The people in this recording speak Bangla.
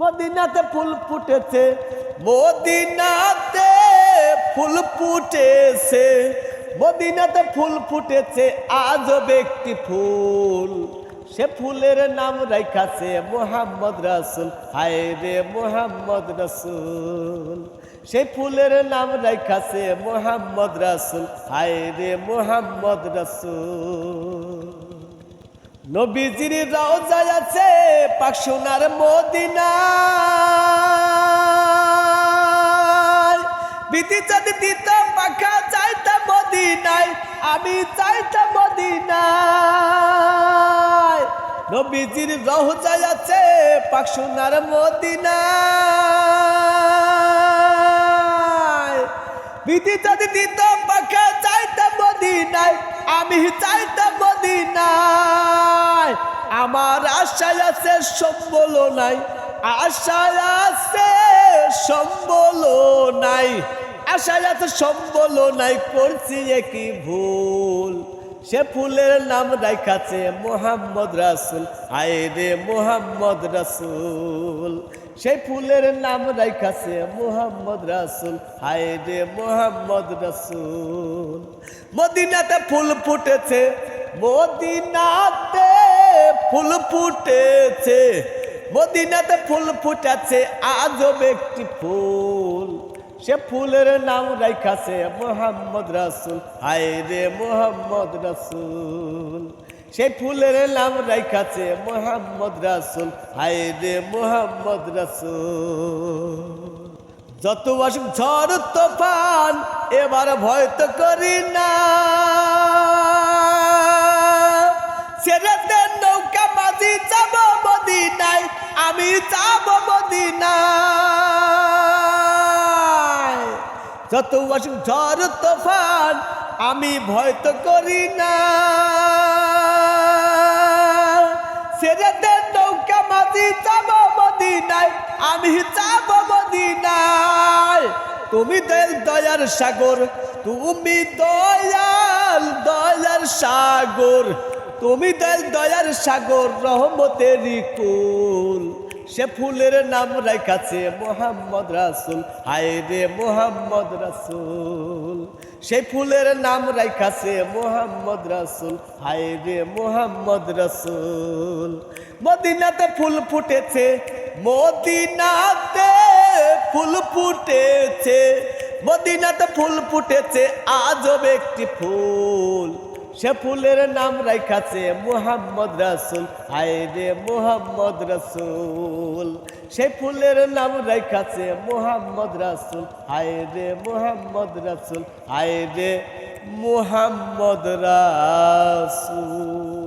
মদিনাতে ফুল ফুটেছে। মদিনাতে ফুল ফুটেছে। মদিনাতে ফুল ফুটেছে আজ ব্যক্তি ফুল। সে ফুলের নাম রাইখাছে মোহাম্মদ রাসুল। হায় রে মোহাম্মদ রাসুল। সে ফুলের নাম রাইখাছে মোহাম্মদ রাসুল। হায় রে মোহাম্মদ রাসুল। নবীজির রওজায় আছে, পাক মদিনা বিধি যদি দিত পাখা চাইতাম মদিনায়, আমি চাইতাম মদিনায়। নবীজির রওজায় আছে, পাক সোনার মদিনায়। বিধি যদি পাখা চাইতাম মদিনায়, আমি চাইতাম আমার আশায় আছে, সম্বল নাই। আশায় আছে, সম্বল নাই। আশায় আছে, সম্বল নাই করছি একই ভুল? সে ফুলের নাম রাখাছে মোহাম্মদ রাসুল। হায় রে মোহাম্মদ রাসুল। সেই ফুলের নাম রাখাছে মোহাম্মদ রাসুল। হায় রে মোহাম্মদ রাসুল। মদিনাতে ফুল ফুটেছে, মদিনাতে ফুল ফুটেছে, মদিনাতে ফুল ফুটেছে আজব একটি ফুল। সে ফুলের নাম রাইখাছে মোহাম্মদ রাসুল। হায় রে মোহাম্মদ রাসুল। সেই ফুলের নাম রাইখাছে মোহাম্মদ রাসুল। হায় রে মোহাম্মদ রাসুল। যত আসুক ঝড়, তোফান, এবার ভয় তো করি না। যত আসুক ঝড় তোফান, আমি ভয় তো করি না। দেন নৌকা মাঝি যাব মদিনায়, আমি যাব মদিনায়। তুমি দয়ার সাগর, তুমি দয়াল, দয়ার সাগর। তুমি দয়াল দয়ার সাগর রহমতেরই কুল। সে ফুলের নাম রাখাছে মোহাম্মদ রাসুল। হায় রে মোহাম্মদ রাসুল। সেই ফুলের নাম রাখাছে মোহাম্মদ রাসুল। হায় রে মোহাম্মদ রাসুল। মদিনাতে ফুল ফুটেছে, মদিনাতে ফুল ফুটেছে, মদিনাতে ফুল ফুটেছে, আজব একটি ফুল। সে ফুলের নাম রাখাছে মোহাম্মদ রাসুল। হায় রে মোহাম্মদ রাসুল। সে ফুলের নাম রাখাছে মোহাম্মদ রাসুল। হায় রে মোহাম্মদ রাসুল। হায় রে মোহাম্মদ রাসুল।